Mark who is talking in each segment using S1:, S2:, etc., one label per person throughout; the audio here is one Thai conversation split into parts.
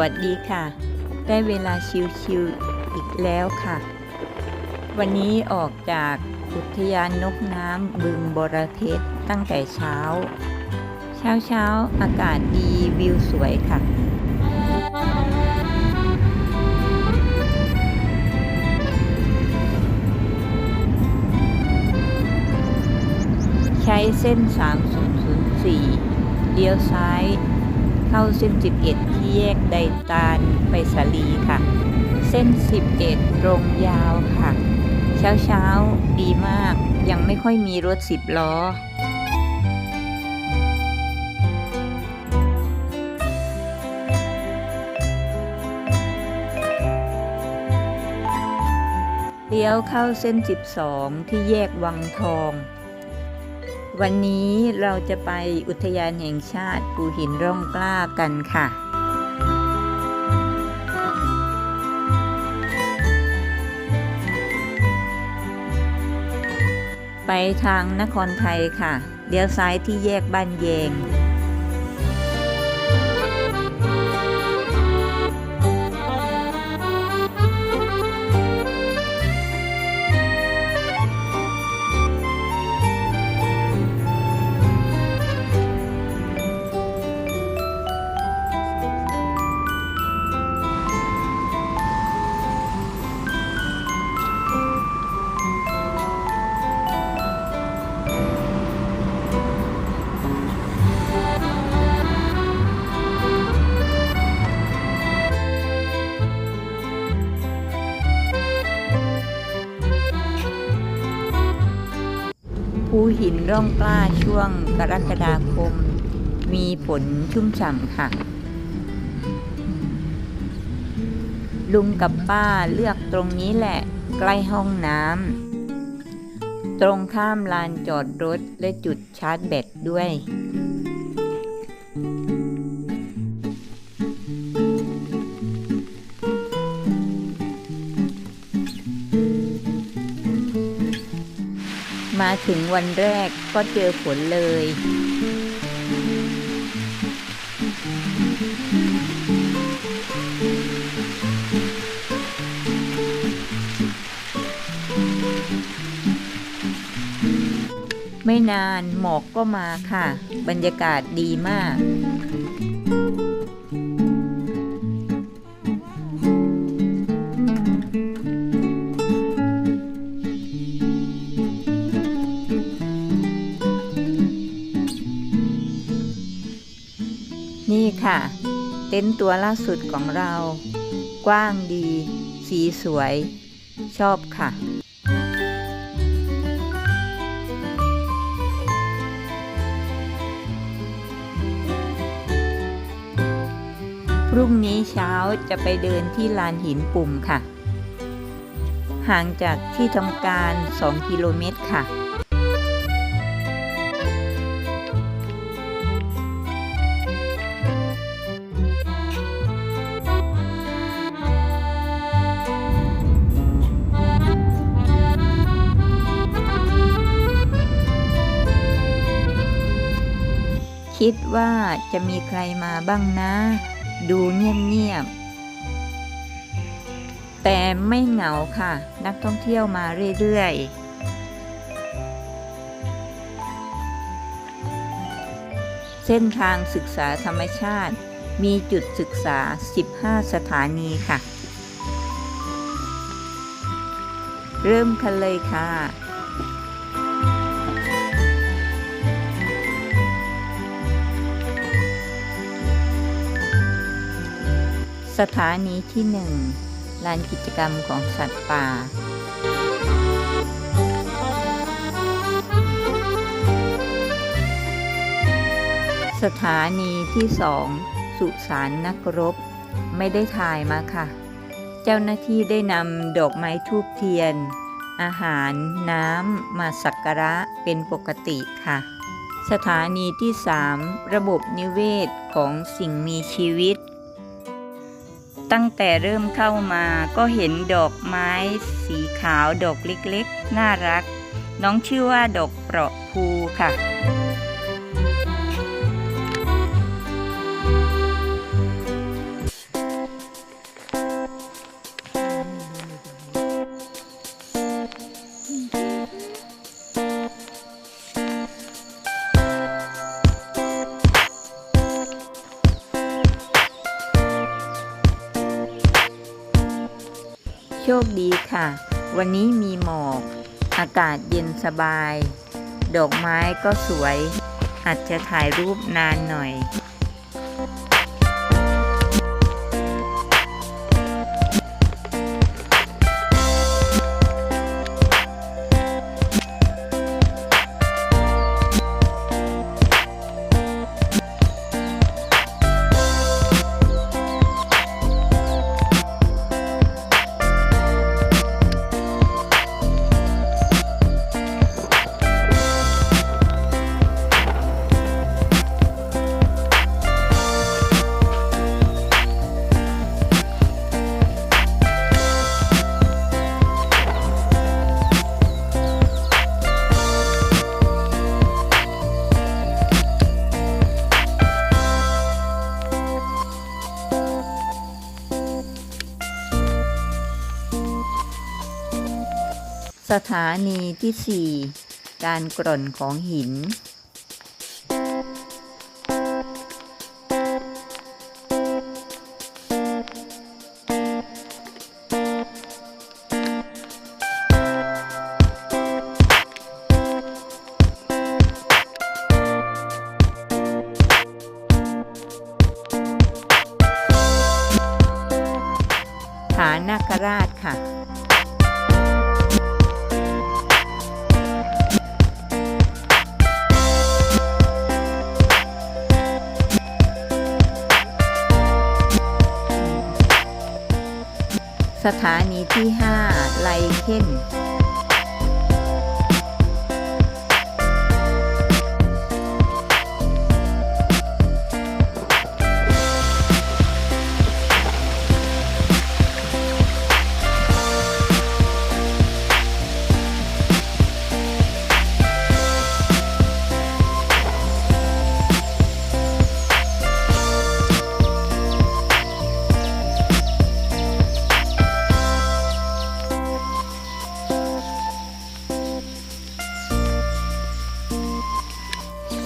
S1: วัสดีค่ะ ได้เวลาชิวๆอีกแล้วค่ะ วันนี้ออกจากอุทยานนกน้ำบึงบรเพชรตั้งแต่เช้า เช้าเช้าๆอากาศดีวิวสวยค่ะ ใช้เส้น 3004 เลี้ยวซ้าย เข้าเส้น 11 ที่แยกไดตาลไปสาลีค่ะ เส้น 11 ตรงยาวค่ะ เช้าเช้าดีมากยังไม่ค่อยมีรถ10ล้อเลี้ยวเข้าเส้น 12 ที่แยกวังทอง วันนี้เราจะไปอุทยานแห่งชาติภูหินร่องกล้ากันค่ะ ไปทางนครไทยค่ะเลี้ยวซ้ายที่แยกบ้านแยง ภูหินร่องกล้าช่วงกรกฎาคม มีฝนชุ่มฉ่ำค่ะ ลุงกับป้าเลือกตรงนี้แหละใกล้ห้องน้ำตรงข้ามลานจอดรถและจุดชาร์จแบตด้วย ถึงวันแรกก็เจอฝนเลย ไม่นานหมอกก็มาค่ะ บรรยากาศดีมาก ต็นท์ตัวล่าสุดของเรา กว้างดี สีสวย ชอบค่ะ พรุ่งนี้เช้าจะไปเดินที่ลานหินปุ่มค่ะ ห่างจากที่ทำการ 2 กิโลเมตรค่ะ คิดว่าจะมีใครมาบ้างนะ ดูเงียบๆ แต่ไม่เหงาค่ะ นักท่องเที่ยวมาเรื่อย ๆเส้นทางศึกษาธรรมชาติ มีจุดศึกษา 15 สถานีค่ะ เริ่มกันเลยค่ะ สถานีที่หนึ่งลานกิจกรรมของสัตว์ป่า สถานีที่สองสุสานนักรบ ไม่ได้ถ่ายมาค่ะ เจ้าหน้าที่ได้นำดอกไม้ทูบเทียน อาหารน้ำมาสักการะเป็นปกติค่ะ สถานีที่สามระบบนิเวศของสิ่งมีชีวิต ตั้งแต่เริ่มเข้ามาก็เห็นดอกไม้สีขาวดอกเล็กๆ น่ารัก น้องชื่อว่าดอกเปราะภูค่ะ คดีค่ะ วันนี้มีหมอก อากาศเย็นสบาย ดอกไม้ก็สวย อาจจะถ่ายรูปนานหน่อย สถานีที่ 4 การกร่อนของหิน ที่ 5 ไลเคน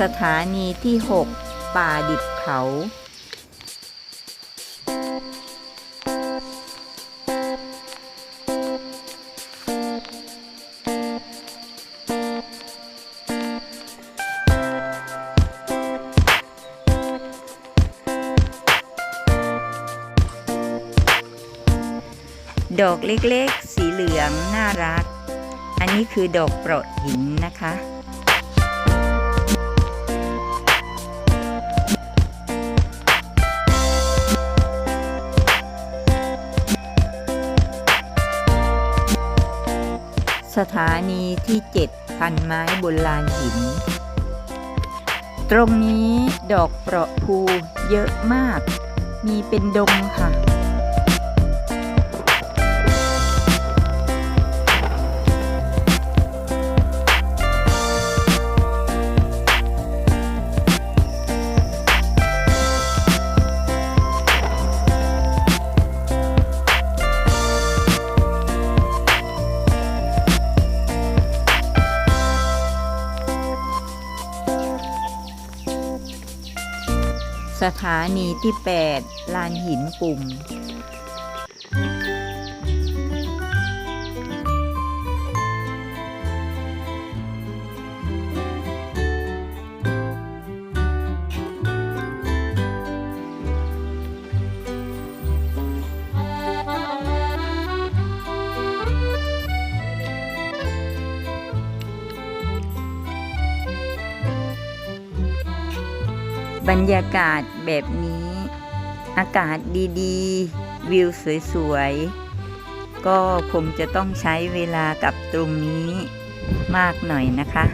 S1: สถานีที่ 6 ป่าดิบเขา ดอกเล็กๆ สีเหลือง น่ารัก อันนี้คือดอกโปรดหินนะคะ สถานีที่ 7 พันไม้บนลานหิน ตรงนี้ดอกเปราะภูเยอะมาก มีเป็นดงค่ะ ถานีที่ 8 ลานหินปุ่ม บรรยากาศแบบนี้ อากาศดีๆ วิวสวยๆ ก็คงจะต้องใช้เวลากับตรงนี้มากหน่อยนะคะ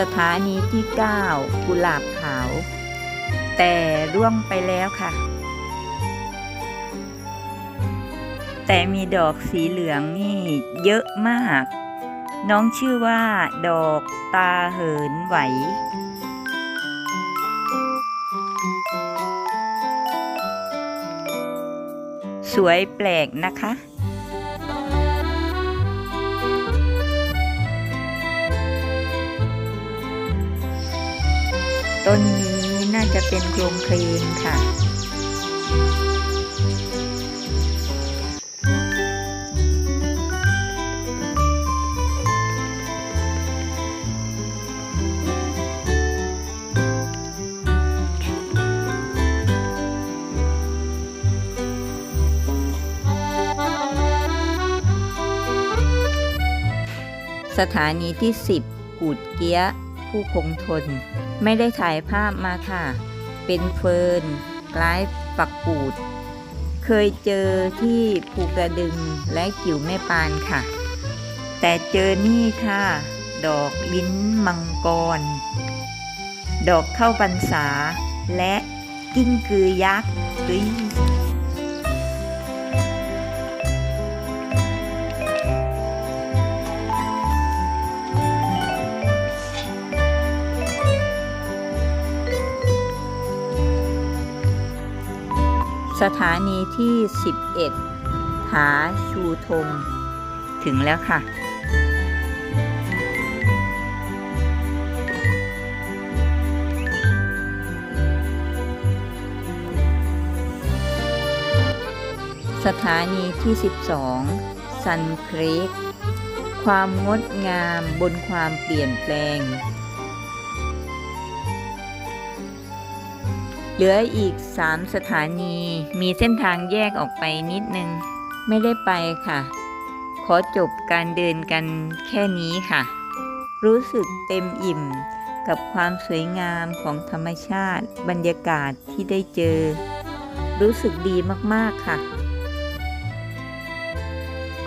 S1: สถานีที่ 9 กุหลาบขาว แต่ร่วงไปแล้วค่ะ แต่มีดอกสีเหลืองนี่เยอะมาก น้องชื่อว่าดอกตาเหินไหวสวยแปลกนะคะ ต้นนี้น่าจะเป็นโครงเพลงค่ะ สถานีที่ 10 กูดเกี้ย ผู้คงทน ไม่ได้ถ่ายภาพมาค่ะ เป็นเฟิร์นคล้ายปักปูด เคยเจอที่ภูกระดึงและกิ่วแม่ปานค่ะ แต่เจอนี่ค่ะ ดอกลิ้นมังกร ดอกเข้าพรรษาและกิ้งกือยักษ์ สถานีที่ 11 หาชูธง ถึงแล้วค่ะ สถานีที่ 12 ซันเครกความงดงามบนความเปลี่ยนแปลง เหลืออีก 3 สถานี มีเส้นทางแยกออกไปนิดนึง ไม่ได้ไปค่ะ ขอจบการเดินกันแค่นี้ค่ะ รู้สึกเต็มอิ่มกับความสวยงามของธรรมชาติ บรรยากาศที่ได้เจอ รู้สึกดีมากๆค่ะ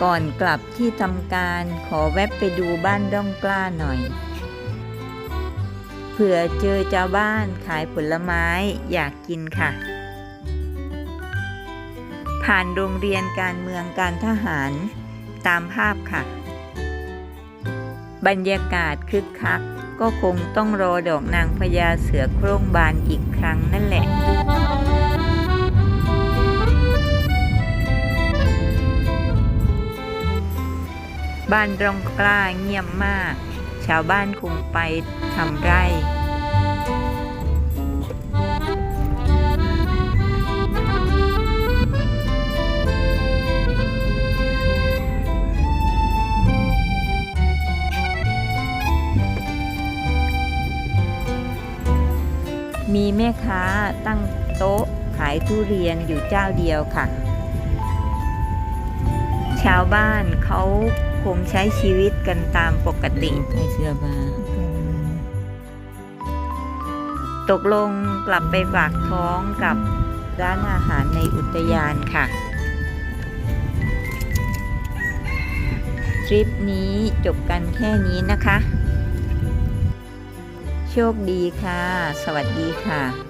S1: ก่อนกลับที่ทำการขอแวบไปดูบ้านร่องกล้าหน่อย เผื่อเจอเจ้าบ้านขายผลไม้อยากกินค่ะ ผ่านโรงเรียนการเมืองการทหารตามภาพค่ะ บรรยากาศคึกคักก็คงต้องรอดอกนางพญาเสือโคร่งบานอีกครั้งนั่นแหละบ้านรองกล้าเงียบมาก ชาวบ้านคงไปทำไร่มีแม่ค้าตั้งโต๊ะขายทุเรียนอยู่เจ้าเดียวค่ะ ชาวบ้านเขา คงใช้ชีวิตกันตามปกติ
S2: ใส่เสื้อมา
S1: ตกลงกลับไปฝากท้องกับร้านอาหารในอุทยานค่ะ ทริปนี้จบกันแค่นี้นะคะ โชคดีค่ะ สวัสดีค่ะ